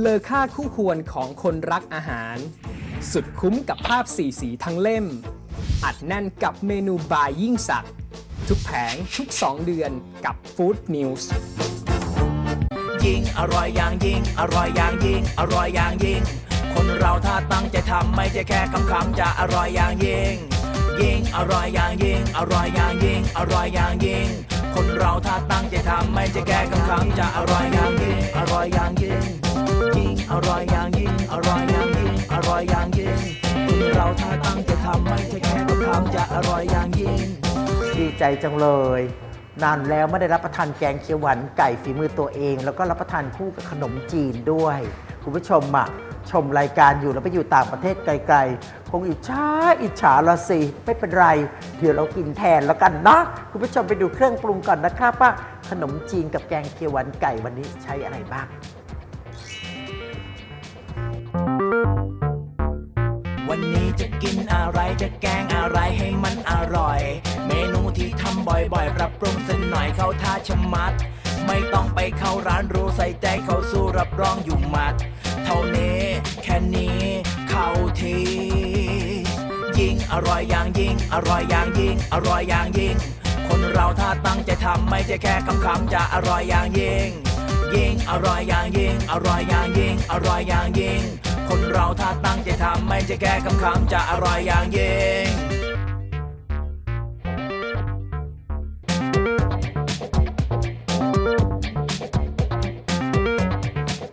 เลอค่าคู่ควรของคนรักอาหาร สุดคุ้มกับภาพสีสีทั้งเล่ม อัดแน่นกับเมนูบายยิ่งสัก ทุกแผงทุก 2 เดือนกับ Food News ยิ่งอร่อยอย่างยิ่ง อร่อยอย่างยิ่ง อร่อยอย่างยิ่ง คนเราถ้าตั้งใจทำไม่ใช่แค่คำคำๆจะอร่อยอย่างยิ่ง ยิ่งอร่อยอย่างยิ่ง อร่อยอย่างยิ่ง อร่อยอย่างยิ่ง คนเราถ้าตั้งใจทำไม่ใช่แค่คำคำๆจะอร่อยอย่างยิ่ง อร่อยอย่างยิ่ง อร่อยอย่างยิ่ง อร่อยอย่างยิ่ง อร่อยอย่างยิ่งคนเราถ้าตั้งใจทำไม่ใช่แค่คำคำจะอร่อยอย่างยิ่ง ดีใจจังเลย นานแล้วไม่ได้รับประทานแกงเขียวหวานไก่ฝีมือตัวเอง แล้วก็รับประทานคู่กับขนมจีนด้วย คุณผู้ชมอะชมรายการอยู่แล้วไปอยู่ต่างประเทศไกลๆ คงอิจฉาอิจฉาละสิไม่เป็นไร เดี๋ยวเรากินแทนแล้วกันนะ คุณผู้ชมไปดูเครื่องปรุงก่อนนะครับว่าขนมจีนกับแกงเขียวหวานไก่วันนี้ใช้อะไรบ้าง วันนี้จะกินอะไรจะแกงอะไรให้มันอร่อย เมนูที่ทำบ่อยๆ ปรับปรุงสักหน่อยเข้าท่าชะมัด ไม่ต้องไปเข้าร้านรู้ใส่ใจเข้าสู้รับรองอยู่หมัด เท่านี้แค่นี้เข้าทียิ่งอร่อยอย่างยิ่ง อร่อยอย่างยิ่ง อร่อยอย่างยิ่ง คนเราถ้าตั้งใจทำไม่ใช่แค่คำคำจะอร่อยอย่างยิ่ง ยิ่งอร่อยอย่างยิ่ง อร่อยอย่างยิ่ง อร่อยอย่างยิ่ง คนเราถ้าตั้งใจทำไม่ใช่แค่คำคำจะอร่อยอย่างยิ่ง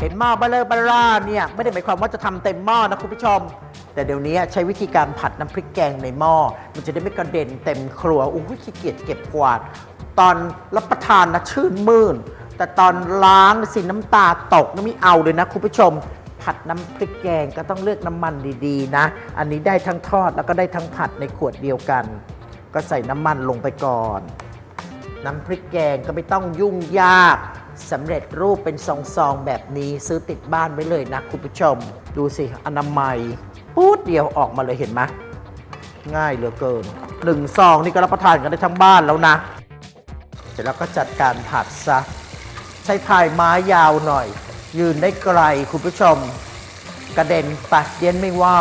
เห็นหม้อเบลเลอร์บล่าเนี่ยไม่ได้หมายความว่าจะทำเต็มหม้อนะคุณผู้ชม แต่เดี๋ยวนี้ใช้วิธีการผัดน้ำพริกแกงในหม้อมันจะได้ไม่กระเด็นเต็มครัวอุ้ยขี้เกียจเก็บกวาด ตอนรับประทานนะชื่นมื่น แต่ตอนล้างสิน้ำตาตกนะไม่เอาเลยนะคุณผู้ชม ผัดน้ำพริกแกงก็ต้องเลือกน้ำมันดีๆ นะ อันนี้ได้ทั้งทอดแล้วก็ได้ทั้งผัดในขวดเดียวกัน ก็ใส่น้ำมันลงไปก่อน น้ำพริกแกงก็ไม่ต้องยุ่งยากสำเร็จรูปเป็นซองๆแบบนี้ซื้อติดบ้านไว้เลยนะคุณผู้ชม ดูสิอนามัยปูดเดียวออกมาเลยเห็นไหมง่ายเหลือเกินหนึ่งซองนี่ก็รับประทานกันได้ทั้งบ้านแล้วนะ เสร็จแล้วก็จัดการผัดซะ ใช้พายไม้ยาวหน่อย ยืนได้ไกลคุณผู้ชม กระเด็นปัดเย็นไม่ว่า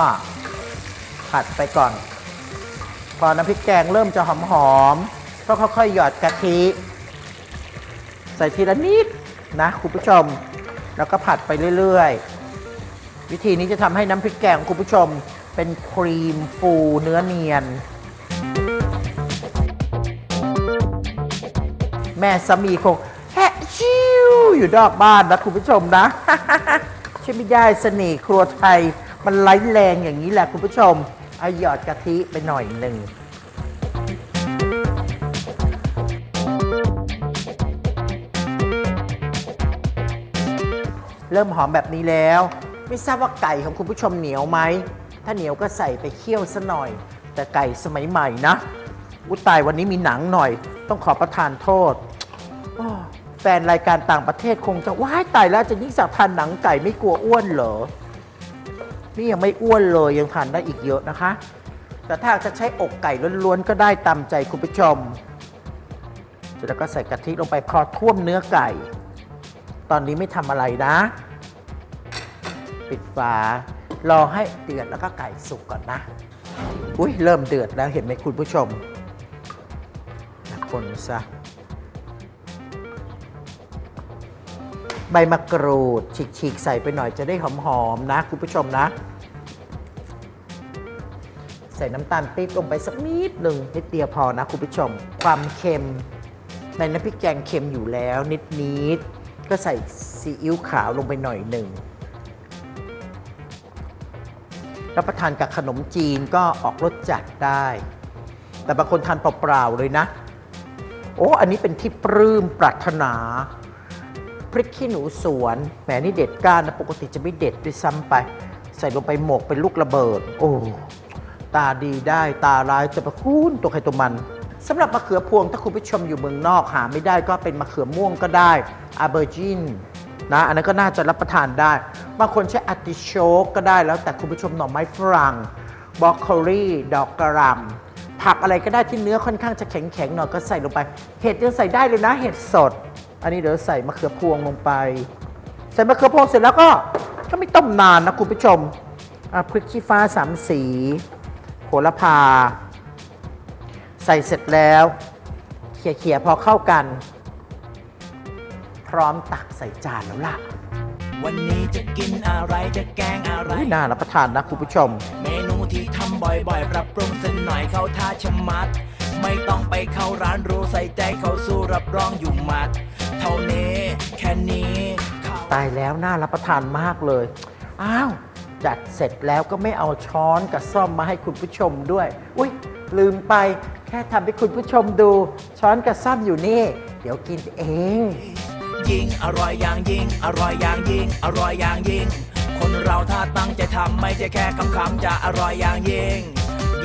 ผัดไปก่อน พอน้ำพริกแกงเริ่มจะหอมๆก็ค่อยๆหยอดกะทิ ใส่ทีละนิดนะคุณผู้ชม แล้วก็ผัดไปเรื่อยๆ วิธีนี้จะทำให้น้ำพริกแกงคุณผู้ชม เป็นครีมฟูเนื้อเนียน แม่สามีคง อยู่นอกบ้านนะคุณผู้ชมนะใช่ไม่ได้เสน่ห์ครัวไทย มันไร้แรงอย่างนี้แหละคุณผู้ชมเอาหยอดกะทิไปหน่อยหนึ่งเริ่มหอมแบบนี้แล้ว ไม่ทราบว่าไก่ของคุณผู้ชมเหนียวไหม ถ้าเหนียวก็ใส่ไปเคี่ยวซะหน่อย แต่ไก่สมัยใหม่นะ อุตายวันนี้มีหนังหน่อย ต้องขอประทานโทษ ฟนรายการต่างประเทศคงจะว้ายตายแล้วจะยิ่งสักทานหนังไก่ไม่กลัวอ้วนเหรอ นี่ยังไม่อ้วนเลยยังทานได้อีกเยอะนะคะ แต่ถ้าจะใช้อกไก่ล้วนๆก็ได้ตามใจคุณผู้ชมเสร็จแล้วก็ใส่กะทิลงไปพอท่วมเนื้อไก่ ตอนนี้ไม่ทำอะไรนะ ปิดฝารอให้เดือดแล้วก็ไก่สุกก่อนนะ อุ้ยเริ่มเดือดแล้วเห็นไหมคุณผู้ชมนะคนซะ ใบมะกรูด ฉีกๆ ใส่ไปหน่อยจะได้หอมๆนะ คุณผู้ชมนะ ใส่น้ำตาลปี๊บลงไปสักนิดหนึ่งนิดเดียวพอนะคุณผู้ชม ความเค็ม ในน้ำพริกแกงเค็มอยู่แล้ว นิดๆก็ใส่ซีอิ๊วขาวลงไปหน่อยหนึ่งรับประทานกับขนมจีนก็ออกรสจัดได้ แต่บางคนทานเปล่าๆเลยนะ โอ้ อันนี้เป็นที่ปลื้มปรารถนา พริกขี้หนูสวนแหมนี่เด็ดก้านนะปกติจะไม่เด็ดด้วยซ้ำไป ใส่ลงไปหมกเป็นลูกระเบิด โอ้ตาดีได้ตาร้ายจะประคุณตัวใครตัวมันสำหรับมะเขือพวงถ้าคุณผู้ชมอยู่เมืองนอกหาไม่ได้ก็เป็นมะเขือม่วงก็ได้อาเบอร์จินนะอันนั้นก็น่าจะรับประทานได้บางคนใช้อาติโชกก็ได้แล้วแต่คุณผู้ชมหน่อไม้ฝรั่งบรอกโคลีดอกกระหลำผักอะไรก็ได้ที่เนื้อค่อนข้างจะแข็งๆหน่อยก็ใส่ลงไป เห็ดยังใส่ได้เลยนะเห็ดสด อันนี้เดี๋ยวใส่มะเขือพวงลงไป ใส่มะเขือพวงเสร็จแล้วก็ก็ไม่ต้มนานนะคุณผู้ชมอะพริกชี้ฟ้าสามสีโหระพา ใส่เสร็จแล้วเขี่ยๆพอเข้ากัน พร้อมตักใส่จานแล้วล่ะ วันนี้จะกินอะไรจะแกงอะไรอุ๊ยน่ารับประทานนะคุณผู้ชม เมนูที่ทำบ่อยๆ ปรับปรุงสักหน่อยเข้าท่าชะมัด ไม่ต้องไปเข้าร้านรู้ใส่ใจเขาสู้รับรองอยู่หมัดเท่านี้ แค่นี้ข้าวตายแล้วน่ารับประทานมากเลย อ้าว จัดเสร็จแล้วก็ไม่เอาช้อนกับซ่อมมาให้คุณผู้ชมด้วย อุ๊ย ลืมไปแค่ทำให้คุณผู้ชมดู ช้อนกับซ่อมอยู่นี่ เดี๋ยวกินเอง ยิ่งอร่อยอย่างยิ่ง อร่อยอย่างยิ่ง อร่อยอย่างยิ่ง คนเราถ้าตั้งใจทำไม่ใช่แค่คำคำๆจะอร่อยอย่างยิ่ง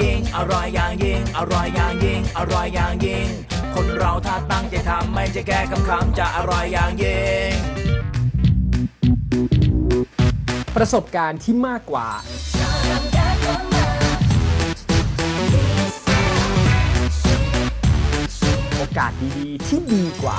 ยิ่งอร่อยอย่างยิ่ง อร่อยอย่างยิ่ง อร่อยอย่างยิ่ง คนเราถ้าตั้งใจทำไม่ใช่แค่คำคำจะอร่อยอย่างยิ่งประสบการณ์ที่มากกว่า โอกาสดีๆที่ดีกว่า